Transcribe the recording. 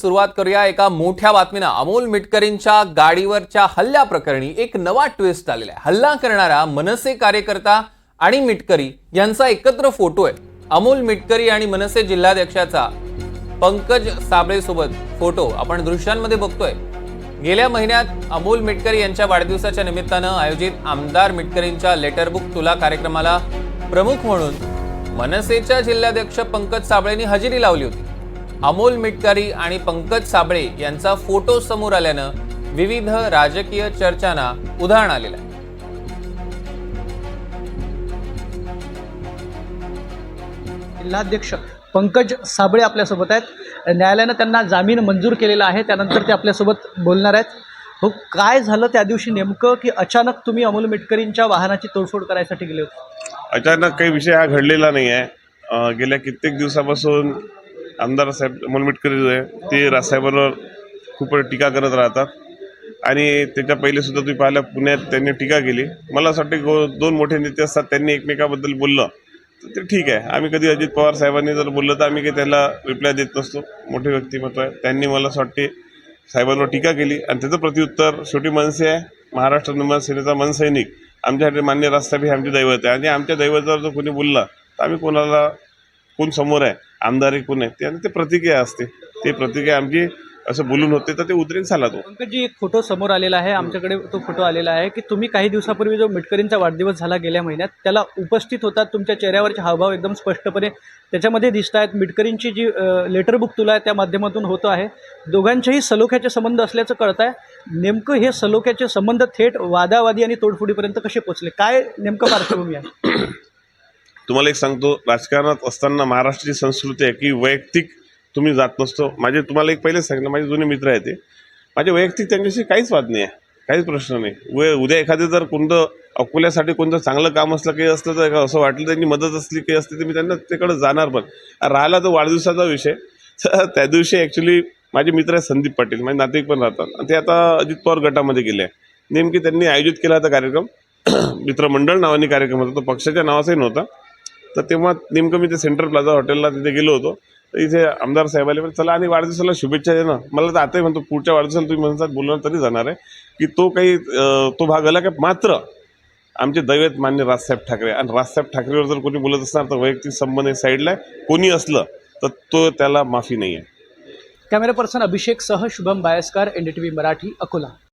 सुरुवात करूया एका मोठ्या बातमीनं. अमोल मिटकरींच्या गाडीवरच्या हल्ल्याप्रकरणी एक नवा ट्विस्ट आलेला आहे. हल्ला करणारा मनसे कार्यकर्ता आणि मिटकरी यांचा एकत्र फोटो आहे. अमोल मिटकरी आणि मनसे जिल्हाध्यक्षाचा पंकज साबळे सोबत फोटो आपण दृश्यांमध्ये बघतोय. गेल्या महिन्यात अमोल मिटकरी यांच्या वाढदिवसाच्या निमित्तानं आयोजित आमदार मिटकरींच्या लेटरबुक तुला कार्यक्रमाला प्रमुख म्हणून मनसेच्या जिल्हाध्यक्ष पंकज साबळेंनी हजेरी लावली होती. अमोल मिटकरी आणि पंकज साबळे यांचा फोटो समोर आल्यानं विविध राजकीय चर्चांना उधाण आलेलं आहे. जिल्हाध्यक्ष पंकज साबळे आपल्यासोबत आहेत. न्यायालयानं त्यांना जामीन मंजूर केलेला आहे. त्यानंतर ते आपल्यासोबत बोलणार आहेत. हो काय झालं त्या दिवशी नेमकं की अचानक तुम्ही अमोल मिटकरींच्या वाहनाची तोडफोड करायसाठी गेले होते? अचानक काही विषय हा घडलेला नाही आहे गेल्या कित्येक दिवसापासून आमदार साहेब अमोल मिटकरी जे आहे, ते राजसाहेबांवर खूप टीका करत राहतात. आणि त्याच्या पहिले सुद्धा तुम्ही पाहिलं पुण्यात त्यांनी टीका केली. मला असं वाटतं की गो- दोन मोठे नेते असतात त्यांनी एकमेकाबद्दल बोललं तर ते ठीक आहे. आम्ही कधी अजित पवार साहेबांनी जर बोललं तर आम्ही काही त्याला रिप्लाय देत नसतो. मोठे व्यक्तिमत्व आहे. त्यांनी मला असं वाटते साहेबांवर टीका केली. आणि त्याचं प्रत्युत्तर शेवटी मनसे आहे. महाराष्ट्र निर्माण सेनेचा मनसैनिक आमच्यासाठी मान्य राजसाहेब हे आमचे दैवत आहे. आणि आमच्या दैवतावर जर कोणी बोलला तर आम्ही कोणाला कोण समोर आहे? आमदार कोण आहे ते आणि ते प्रतिक्रिया असते. ते प्रतिक्रिया आमची असं बोलून होते तर ते उद्रेक झाला तो पंकजजी एक फोटो समोर आलेला आहे. आमच्याकडे तो फोटो आलेला आहे की तुम्ही काही दिवसापूर्वी जो मिटकरींचा वाढदिवस झाला गेल्या महिन्यात त्याला उपस्थित होतात तुमच्या चेहऱ्यावरचे हावभाव एकदम स्पष्टपणे त्याच्यामध्ये दिसत आहेत. मिटकरींची जी लेटर बुक तुला आहे त्या माध्यमातून होतं आहे दोघांचेही सलोख्याचे संबंध असल्याचं कळत आहे नेमकं हे सलोख्याचे संबंध थेट वादावादी आणि तोडफोडीपर्यंत कसे पोचले काय नेमकं पार्श्वभूमी आहे? तुम्हाला एक सांगतो राजकारणात असताना महाराष्ट्राची संस्कृती आहे की वैयक्तिक तुम्ही जात नसतो. माझे तुम्हाला एक पहिलेच सांगितलं माझे जुने मित्र आहेत ते. माझे वैयक्तिक त्यांच्याशी काहीच वाद नाही आहे काहीच प्रश्न नाही. व उद्या एखादं जर कोणतं अकोल्यासाठी कोणतं चांगलं काम असलं काही असलं तर असं वाटलं त्यांनी मदत असली काही असली तर मी त्यांना तिकडं जाणार पण. राहिला तर वाढदिवसाचा विषय. तर त्या दिवशी ॲक्च्युली माझे मित्र आहे संदीप पाटील माझे नातेवाईक पण राहतात. आणि ते आता अजित पवार गटामध्ये गेले आहे नेमके त्यांनी आयोजित केला होता कार्यक्रम. मित्रमंडळ नावाने कार्यक्रम होता तो पक्षाच्या नावाचाही नव्हता. तर तेव्हा नेमकं मी ते सेंट्रल प्लाझा हॉटेलला तिथे गेलो होतो. तर इथे आमदार साहेब आले चला आणि वाढदिवसाला शुभेच्छा दे ना. मला तर आताही म्हणतो पुढच्या वाढदिवसाला तुम्ही म्हणतात बोलणार तरी जाणार आहे. की तो काही तो भाग आला की? मात्र आमचे दैवत मान्य राजसाहेब ठाकरे. आणि राजसाहेब ठाकरेवर जर कोणी बोलत असणार तर वैयक्तिक संबंध हे साईडला आहे. कोणी असलं तर तो त्याला माफी नाही आहे कॅमेरा पर्सन अभिषेक सह Shubham Bayaskar N D T Marathi Akola.